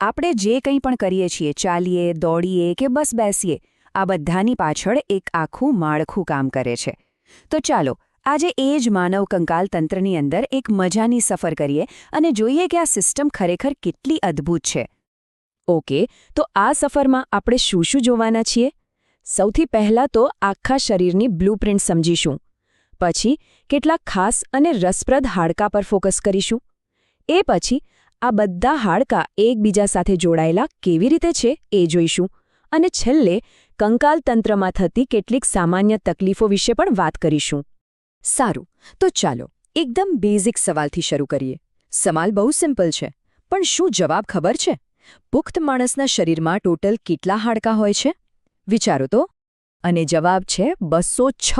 આપણે જે કંઈ પણ કરીએ છીએ, ચાલીએ, દોડીએ કે બસ બેસીએ, આ બધાની પાછળ એક આખું માળખું કામ કરે છે. તો ચાલો, આજે એ જ માનવ કંકાલ તંત્રની અંદર એક મજાની સફર કરીએ અને જોઈએ કે આ સિસ્ટમ ખરેખર કેટલી અદ્ભુત છે. ઓકે, તો આ સફરમાં આપણે શું શું જોવાના છીએ? સૌથી પહેલાં તો આખા શરીરની બ્લૂપ્રિન્ટ સમજીશું. પછી કેટલાક ખાસ અને રસપ્રદ હાડકાં પર ફોકસ કરીશું. એ પછી આ બધા હાડકાં એકબીજા સાથે જોડાયેલા કેવી રીતે છે એ જોઈશું. અને છેલ્લે કંકાલ તંત્રમાં થતી કેટલીક સામાન્ય તકલીફો વિશે પણ વાત કરીશું. સારું, તો ચાલો એકદમ બેઝિક સવાલથી શરૂ કરીએ. સવાલ બહુ સિમ્પલ છે, પણ શું જવાબ ખબર છે? પુખ્ત માણસના શરીરમાં ટોટલ કેટલા હાડકાં હોય છે? વિચારો તો. અને જવાબ છે બસો છ.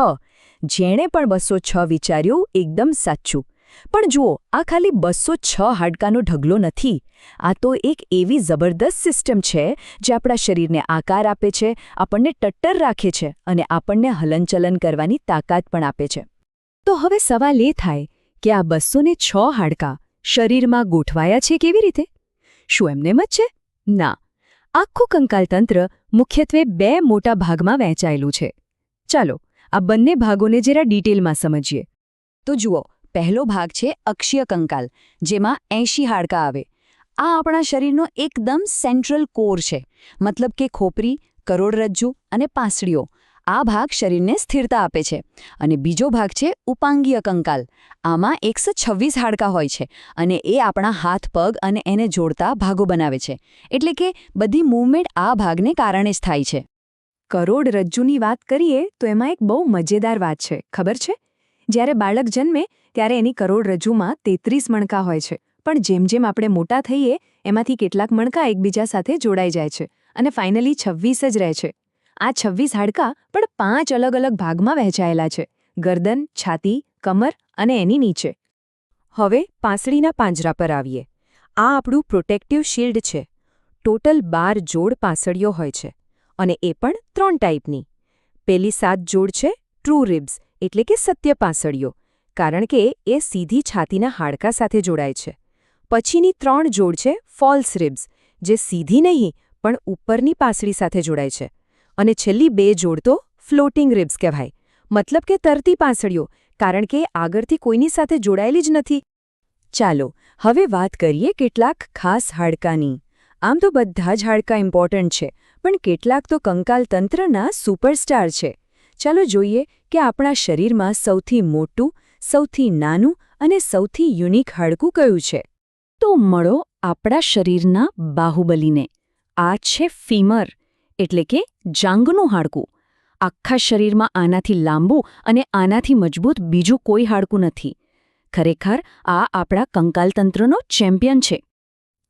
જેણે પણ બસો છ વિચાર્યું, એકદમ સાચું. પણ જુઓ, આ ખાલી બસો છ હાડકાનો ઢગલો નથી. આ તો એક એવી જબરદસ્ત સિસ્ટમ છે જે આપણા શરીરને આકાર આપે છે, આપણને ટટ્ટર રાખે છે અને આપણને હલનચલન કરવાની તાકાત પણ આપે છે. તો હવે સવાલ એ થાય કે આ બસોને છ હાડકાં શરીરમાં ગોઠવાયા છે કેવી રીતે? શું એમને જ છે? ના. આખું કંકાલતંત્ર મુખ્યત્વે બે મોટા ભાગમાં વહેંચાયેલું છે. ચાલો, આ બંને ભાગોને જરા ડિટેલમાં સમજીએ. તો જુઓ પહેલો ભાગ છે અક્ષીય કંકાલ, જેમાં એંશી હાડકાં આવે. આ આપણા શરીરનો એકદમ સેન્ટ્રલ કોર છે, મતલબ કે ખોપરી, કરોડરજ્જુ અને પાંસળીઓ. આ ભાગ શરીરને સ્થિરતા આપે છે. અને બીજો ભાગ છે ઉપાંગીય કંકાલ, આમાં એકસો છવ્વીસ હાડકાં હોય છે અને એ આપણા હાથ, પગ અને એને જોડતા ભાગો બનાવે છે. એટલે કે બધી મૂવમેન્ટ આ ભાગને કારણે જ થાય છે. કરોડરજ્જુની વાત કરીએ તો એમાં એક બહુ મજેદાર વાત છે, ખબર છે? જ્યારે બાળક જન્મે ત્યારે એની કરોડરજ્જુમાં તેત્રીસ મણકા હોય છે. પણ જેમ જેમ આપણે મોટા થઈએ, એમાંથી કેટલાક મણકા એકબીજા સાથે જોડાઈ જાય છે અને ફાઇનલી છવ્વીસ જ રહે છે. આ છવ્વીસ હાડકાં પણ પાંચ અલગ અલગ ભાગમાં વહેંચાયેલા છે, ગરદન, છાતી, કમર અને એની નીચે. હવે પાંસળીના પાંજરા પર આવીએ. આ આપણું પ્રોટેક્ટિવ શિલ્ડ છે. ટોટલ બાર જોડ પાંસળીઓ હોય છે અને એ પણ ત્રણ ટાઈપની. પેલી સાત જોડ છે, ટ્રુ રિબ્સ, એટલે કે સત્ય પાંસળીઓ. કારણ કે એ સીધી છાતીના હાડકા સાથે જોડાય છે. પછીની ત્રણ જોડ છે ફોલ્સ રિબ્સ, જે સીધી નહીં, પણ ઉપરની પાસળી સાથે જોડાય છે. અને છેલ્લી બે જોડ તો ફ્લોટિંગ રિબ્સ કહેવાય. મતલબ કે તરતી પાંસળીઓ, કારણ કે આગળથી કોઈની સાથે જોડાયેલી જ નથી. ચાલો, હવે વાત કરીએ કેટલાક ખાસ હાડકાની. આમ તો બધા જ હાડકાં ઇમ્પોર્ટન્ટ છે, પણ કેટલાક તો કંકાલ તંત્રના સુપરસ્ટાર છે. ચાલો જોઈએ કે આપણા શરીરમાં સૌથી મોટું સૌથી નાનું અને સૌથી યુનિક હાડકું કયું છે? તો મળો આપણા શરીરના બાહુબલીને. આ છે ફીમર, એટલે કે જાંગનું હાડકું. આખા શરીરમાં આનાથી લાંબુ અને આનાથી મજબૂત બીજું કોઈ હાડકું નથી. ખરેખર, આ આપણા કંકાલતંત્રનો ચેમ્પિયન છે.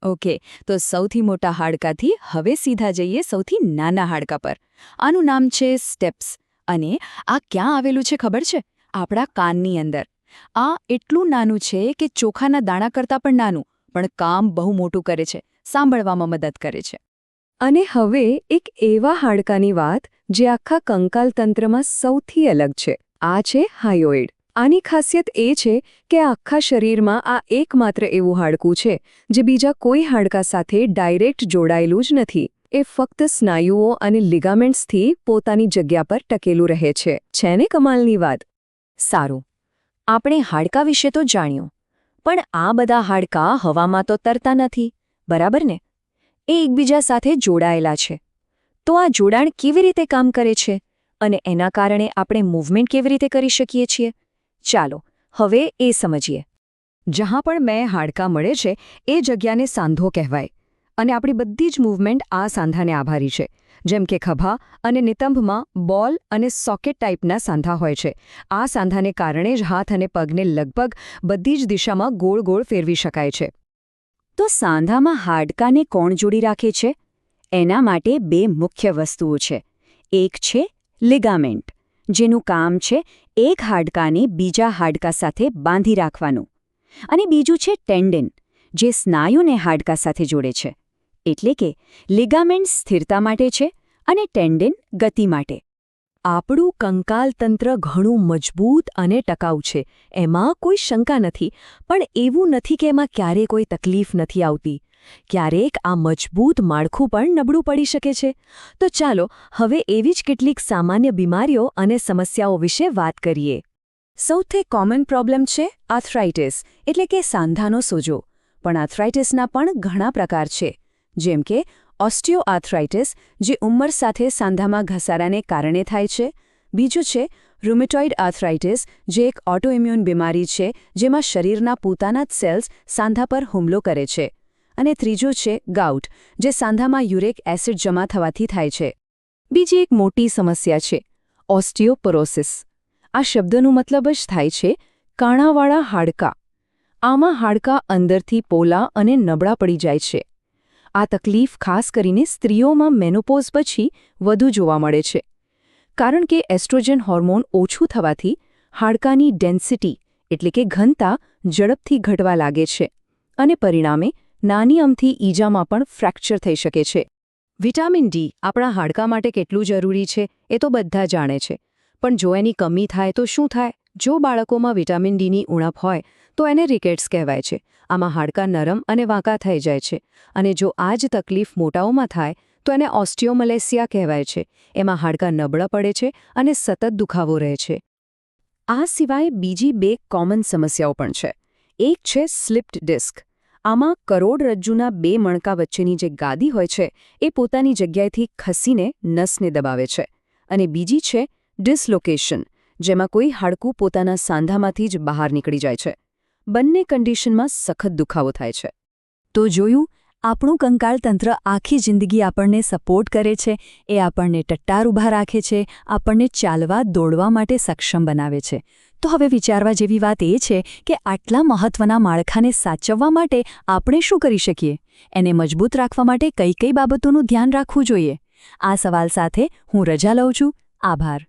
ઓકે, તો સૌથી મોટા હાડકાથી હવે સીધા જઈએ સૌથી નાના હાડકા પર. આનું નામ છે સ્ટેપ્સ. અને આ ક્યાં આવેલું છે ખબર છે? આપણા કાનની અંદર. આ એટલું નાનું છે કે ચોખાના દાણા કરતાં પણ નાનું, પણ કામ બહુ મોટું કરે છે, સાંભળવામાં મદદ કરે છે. અને હવે એક એવા હાડકાની વાત જે આખા કંકાલ તંત્રમાં સૌથી અલગ છે. આ છે હાયોઇડ આની ખાસિયત એ છે કે આખા શરીરમાં આ એકમાત્ર એવું હાડકું છે, જે બીજા કોઈ હાડકા સાથે ડાયરેક્ટ જોડાયેલું જ નથી. એ ફક્ત સ્નાયુઓ અને લિગામેન્ટ્સથી પોતાની જગ્યા પર ટકેલું રહે છે. છે ને કમાલની વાત? સારું. આપણે હાડકા વિશે તો જાણ્યું, પણ આ બધા હાડકા હવામાં તો તરતા નથી, બરાબર ને? એ એકબીજા સાથે જોડાયેલા છે. તો આ જોડાણ કેવી રીતે કામ કરે છે? અને એના કારણે આપણે મૂવમેન્ટ કેવી રીતે કરી શકીએ છીએ? ચાલો, હવે એ સમજીએ. જ્યાં પણ મેં હાડકાં મળે છે, એ જગ્યાને સાંધો કહેવાય. અને આપણી બધી જ મૂવમેન્ટ આ સાંધાને આભારી છે. જેમ કે ખભા અને નિતંભમાં બોલ અને સોકેટ ટાઈપના સાંધા હોય છે. આ સાંધાને કારણે જ હાથ અને પગને લગભગ બધી જ દિશામાં ગોળ ગોળ ફેરવી શકાય છે. તો સાંધામાં હાડકાને કોણ જોડી રાખે છે? એના માટે બે મુખ્ય વસ્તુઓ છે. એક છે લિગામેન્ટ જેનું કામ છે એક હાડકાને બીજા હાડકા સાથે બાંધી રાખવાનું. અને બીજું છે ટેન્ડન જે સ્નાયુને હાડકા સાથે જોડે છે. એટલે કે લિગામેન્ટ સ્થિરતા માટે છે અને ટેન્ડિન ગતિ માટે. આપણું કંકાલતંત્ર ઘણું મજબૂત અને ટકાઉ છે. એમાં કોઈ શંકા નથી, પણ એવું નથી કે એમાં ક્યારે કોઈ તકલીફ નથી આવતી. ક્યારેક આ મજબૂત માળખું પણ નબળું પડી શકે છે. તો ચાલો, હવે એવી જ કેટલીક સામાન્ય બીમારીઓ અને સમસ્યાઓ વિશે વાત કરીએ. સૌથી કોમન પ્રોબ્લેમ છે આર્થરાઇટિસ એટલે કે સાંધાનો સોજો. પણ આર્થરાઇટિસના પણ ઘણા પ્રકાર છે. જેમ કે ઓસ્ટિયોઆર્થરાઇટિસ, જે ઉંમર સાથે સાંધામાં ઘસારાને કારણે થાય છે. બીજું છે, રૂમેટોઇડ આર્થરાઇટિસ, જે એક ઓટોઇમ્યુન બીમારી છે, જેમાં શરીરના પોતાના જ સેલ્સ સાંધા પર હુમલો કરે છે. અને ત્રીજું છે, ગાઉટ, જે સાંધામાં યુરેક એસિડ જમા થવાથી થાય છે. બીજી એક મોટી સમસ્યા છે, ઓસ્ટિયોપોરોસિસ. આ શબ્દનો મતલબ જ થાય છે, કાણાવાળા હાડકાં. આમાં હાડકાં અંદરથી પોલા અને નબળા પડી જાય છે. આ તકલીફ ખાસ કરીને સ્ત્રીઓમાં મેનોપોઝ પછી વધુ જોવા મળે છે. કારણ કે એસ્ટ્રોજન હોર્મોન ઓછું થવાથી હાડકાની ડેન્સિટી એટલે કે ઘનતા ઝડપથી ઘટવા લાગે છે અને પરિણામે નાની અમથી ઈજામાં પણ ફ્રેક્ચર થઈ શકે છે. વિટામિન ડી આપણા હાડકાં માટે કેટલું જરૂરી છે એ તો બધા જાણે છે. પણ જો એની કમી થાય તો શું થાય? જો બાળકોમાં વિટામિન ડીની ઉણપ હોય તો એને રિકેટ્સ કહેવાય છે. આમાં હાડકાં નરમ અને વાંકા થઈ જાય છે અને જો આ જ તકલીફ મોટાઓમાં થાય, તો એને ઓસ્ટિયોમલેસિયા કહેવાય છે. એમાં હાડકાં નબળા પડે છે અને સતત દુખાવો રહે છે. આ સિવાય બીજી બે કોમન સમસ્યાઓ પણ છે. એક છે સ્લિપ્ડ ડિસ્ક આમાં કરોડરજ્જુના બે મણકા વચ્ચેની જે ગાદી હોય છે, એ પોતાની જગ્યાએથી ખસીને નસને દબાવે છે. અને બીજી છે ડિસલોકેશન જેમાં કોઈ હાડકું પોતાના સાંધામાંથી જ બહાર નીકળી જાય છે. બંને કન્ડિશનમાં સખત દુખાવો થાય છે. તો જોયું, આપણું કંકાળ તંત્ર આખી જિંદગી આપણને સપોર્ટ કરે છે, એ આપણને ટટ્ટાર ઊભા રાખે છે, આપણને ચાલવા દોડવા માટે સક્ષમ બનાવે છે. તો હવે વિચારવા જેવી વાત એ છે કે આટલા મહત્વના માળખાને સાચવવા માટે આપણે શું કરી શકીએ? એને મજબૂત રાખવા માટે કઈ કઈ બાબતોનું ધ્યાન રાખવું જોઈએ? આ સવાલ સાથે હું રજા લઉં છું. આભાર.